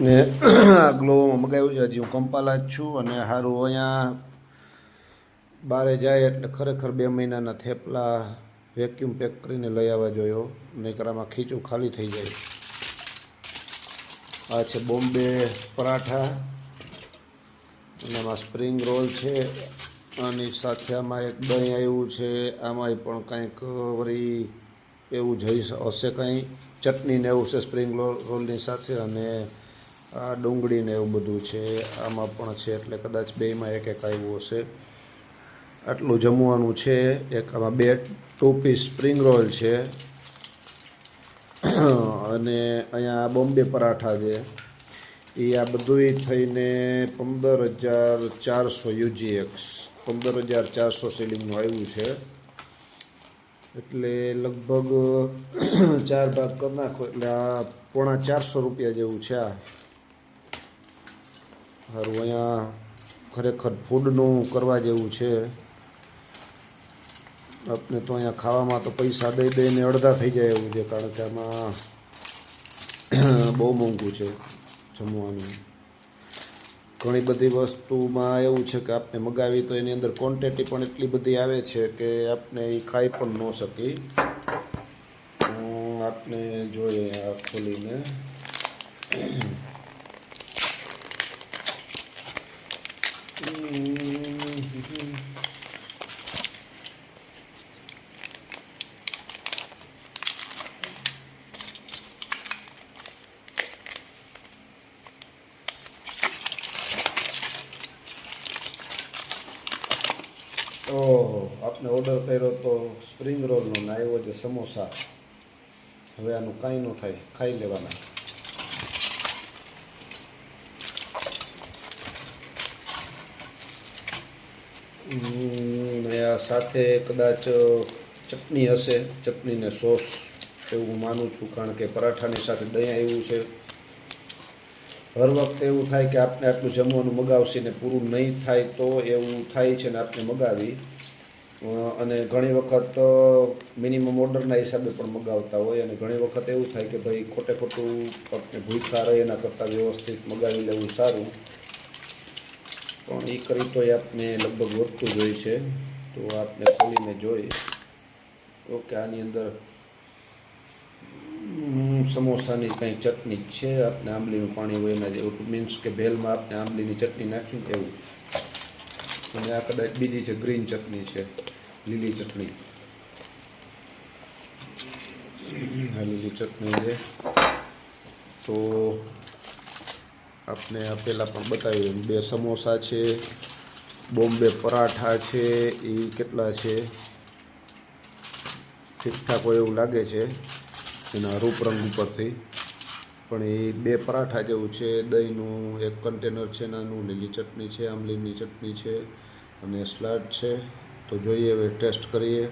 ને ગ્લોમાં મગાવ્યું છે. હજી હું કંપાલા જ છું અને સારું અહીંયા બારે જાય એટલે ખરેખર બે મહિનાના થેપલા વેક્યુમ પેક કરીને લઈ આવવા જોયો. નહીંતર ખીચું ખાલી થઈ જાય. આ છે બોમ્બે પરાઠા. અને આમાં સ્પ્રિંગ રોલ છે. આની સાથે આમાં એક દહીં આવ્યું છે. આમાંય પણ કાંઈક વળી એવું જઈ હશે કંઈ. ચટણી ને એવું છે સ્પ્રિંગ રોલ રોલની સાથે. અને આ ડુંગળીને એવું બધું છે, આમાં પણ છે, એટલે કદાચ બેમાં એક એક આવ્યું હશે. આટલું જમવાનું છે, એક આમાં બે ટુ પીસ સ્પ્રિંગ રોલ છે. અને અહીંયા બોમ્બે પરાઠા છે. એ આ બધુંય થઈને પંદર હજાર ચારસો યુજીએક્સ પંદર હજાર ચારસો સેલિંગનું આવ્યું છે. એટલે લગભગ ચાર ભાગ કરી નાખો, એટલે આ પોણા ચારસો રૂપિયા જેવું છે આ. સારું અહીંયા ખરેખર ફૂડનું કરવા જેવું છે. આપને તો અહીંયા ખાવામાં તો પૈસા દઈ દઈને અડધા થઈ જાય એવું છે, કારણ કે આમાં બહુ મોંઘું છે જમવાનું. ઘણી બધી વસ્તુમાં એવું છે કે આપણે મગાવી તો એની અંદર ક્વોન્ટિટી પણ એટલી બધી આવે છે કે આપણે એ ખાઈ પણ ન શકી. હું આપને જોઈએ આ ખોલીને. ઓહો આપને ઓર્ડર કર્યો તો સ્પ્રિંગ રોલનો ને આવ્યો છે સમોસા. હવે આનું કાંઈ ન થાય, ખાઈ લેવાના. સાથે કદાચ ચટણી હશે, ચટણીને સોસ, એવું હું માનું છું, કારણ કે પરાઠાની સાથે દહીં આવ્યું છે. હર વખતે એવું થાય કે આપને આટલું જમવાનું મગાવશે ને પૂરું નહીં થાય તો એવું થાય છે ને આપણે મગાવી. અને ઘણી વખત મિનિમમ ઓર્ડરના હિસાબે પણ મગાવતા હોય અને ઘણી વખત એવું થાય કે ભાઈ ખોટે ખોટું આપણે ભૂખા રહે એના કરતાં વ્યવસ્થિત મગાવી લેવું સારું. પણ એ કરી તોય આપને લગભગ વધતું જ હોય છે. તો આપને ખોલીને જોઈ. ઓકે, આની અંદર સમોસાની કંઈ ચટણી છે. આપણે આંબલીનું પાણી હોય એના જેવું. મીન્સ કે ભેલમાં આપણે આંબલીની ચટણી નાખીને એવું. અને આ કદાચ બીજી છે ગ્રીન ચટણી છે, લીલી ચટણી. હા લીલી ચટણી છે. તો આપણે આ પહેલાં પણ બતાવ્યું બે સમોસા છે, બોમ્બે પરાઠા છે એ કેટલા છે? ઠીકઠાક હોય એવું લાગે છે. એના રૂપરંગ ઉપરથી. પણ એ બે પરાઠા જેવું છે, દહીંનું એક કન્ટેનર છે, નાનું લીલી ચટણી છે, આંબલીની ચટણી છે અને સલાડ છે. તો જોઈએ હવે ટેસ્ટ કરીએ.